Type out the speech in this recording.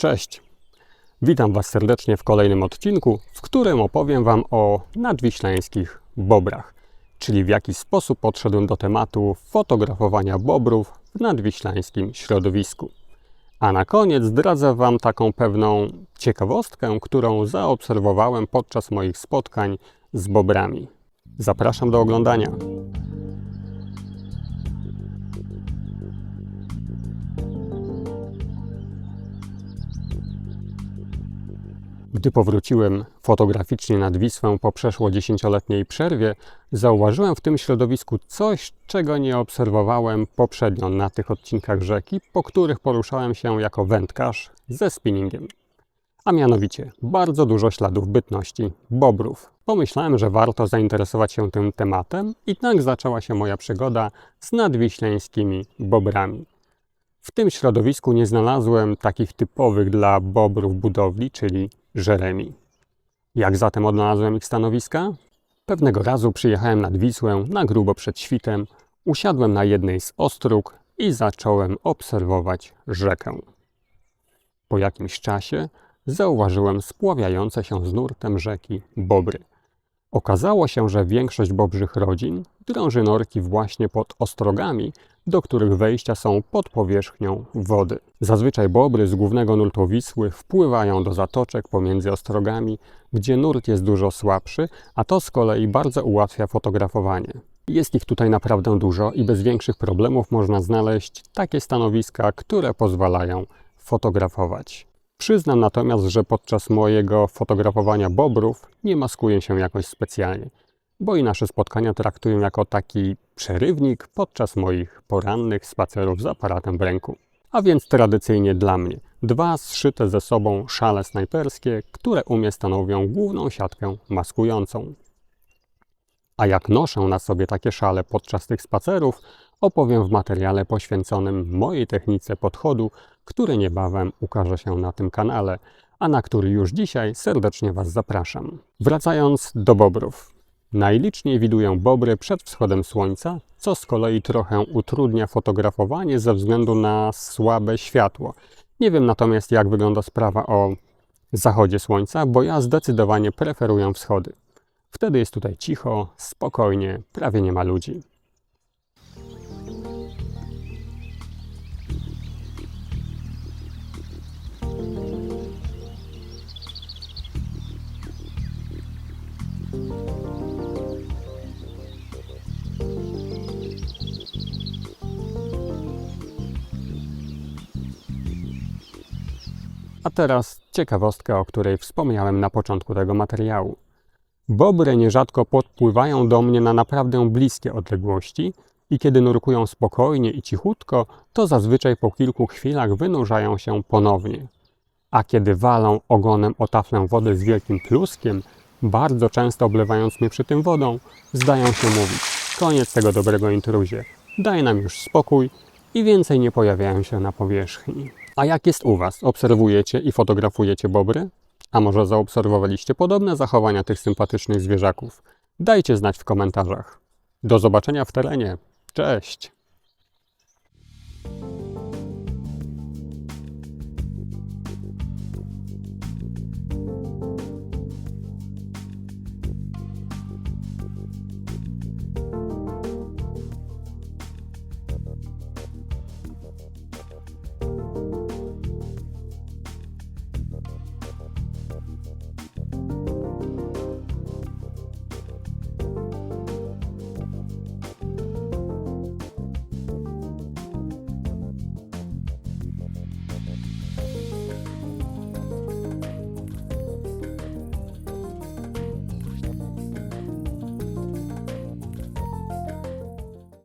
Cześć! Witam Was serdecznie w kolejnym odcinku, w którym opowiem Wam o nadwiślańskich bobrach, czyli w jaki sposób podszedłem do tematu fotografowania bobrów w nadwiślańskim środowisku. A na koniec zdradzę Wam taką pewną ciekawostkę, którą zaobserwowałem podczas moich spotkań z bobrami. Zapraszam do oglądania. Gdy powróciłem fotograficznie nad Wisłę po przeszło dziesięcioletniej przerwie, zauważyłem w tym środowisku coś, czego nie obserwowałem poprzednio na tych odcinkach rzeki, po których poruszałem się jako wędkarz ze spinningiem. A mianowicie bardzo dużo śladów bytności bobrów. Pomyślałem, że warto zainteresować się tym tematem i tak zaczęła się moja przygoda z nadwiślańskimi bobrami. W tym środowisku nie znalazłem takich typowych dla bobrów budowli, czyli Jeremi. Jak zatem odnalazłem ich stanowiska? Pewnego razu przyjechałem nad Wisłę na grubo przed świtem, usiadłem na jednej z ostróg i zacząłem obserwować rzekę. Po jakimś czasie zauważyłem spławiające się z nurtem rzeki bobry. Okazało się, że większość bobrzych rodzin drąży norki właśnie pod ostrogami, do których wejścia są pod powierzchnią wody. Zazwyczaj bobry z głównego nurtu Wisły wpływają do zatoczek pomiędzy ostrogami, gdzie nurt jest dużo słabszy, a to z kolei bardzo ułatwia fotografowanie. Jest ich tutaj naprawdę dużo i bez większych problemów można znaleźć takie stanowiska, które pozwalają fotografować. Przyznam natomiast, że podczas mojego fotografowania bobrów nie maskuję się jakoś specjalnie, bo i nasze spotkania traktuję jako taki przerywnik podczas moich porannych spacerów z aparatem w ręku. A więc tradycyjnie dla mnie dwa zszyte ze sobą szale snajperskie, które u mnie stanowią główną siatkę maskującą. A jak noszę na sobie takie szale podczas tych spacerów, opowiem w materiale poświęconym mojej technice podchodu, który niebawem ukaże się na tym kanale, a na który już dzisiaj serdecznie Was zapraszam. Wracając do bobrów. Najliczniej widuję bobry przed wschodem słońca, co z kolei trochę utrudnia fotografowanie ze względu na słabe światło. Nie wiem natomiast, jak wygląda sprawa o zachodzie słońca, bo ja zdecydowanie preferuję wschody. Wtedy jest tutaj cicho, spokojnie, prawie nie ma ludzi. A teraz ciekawostka, o której wspomniałem na początku tego materiału. Bobry nierzadko podpływają do mnie na naprawdę bliskie odległości i kiedy nurkują spokojnie i cichutko, to zazwyczaj po kilku chwilach wynurzają się ponownie. A kiedy walą ogonem o taflę wody z wielkim pluskiem, bardzo często oblewając mnie przy tym wodą, zdają się mówić: Koniec tego dobrego intruzie, daj nam już spokój i więcej nie pojawiają się na powierzchni. A jak jest u Was? Obserwujecie i fotografujecie bobry? A może zaobserwowaliście podobne zachowania tych sympatycznych zwierzaków? Dajcie znać w komentarzach. Do zobaczenia w terenie. Cześć!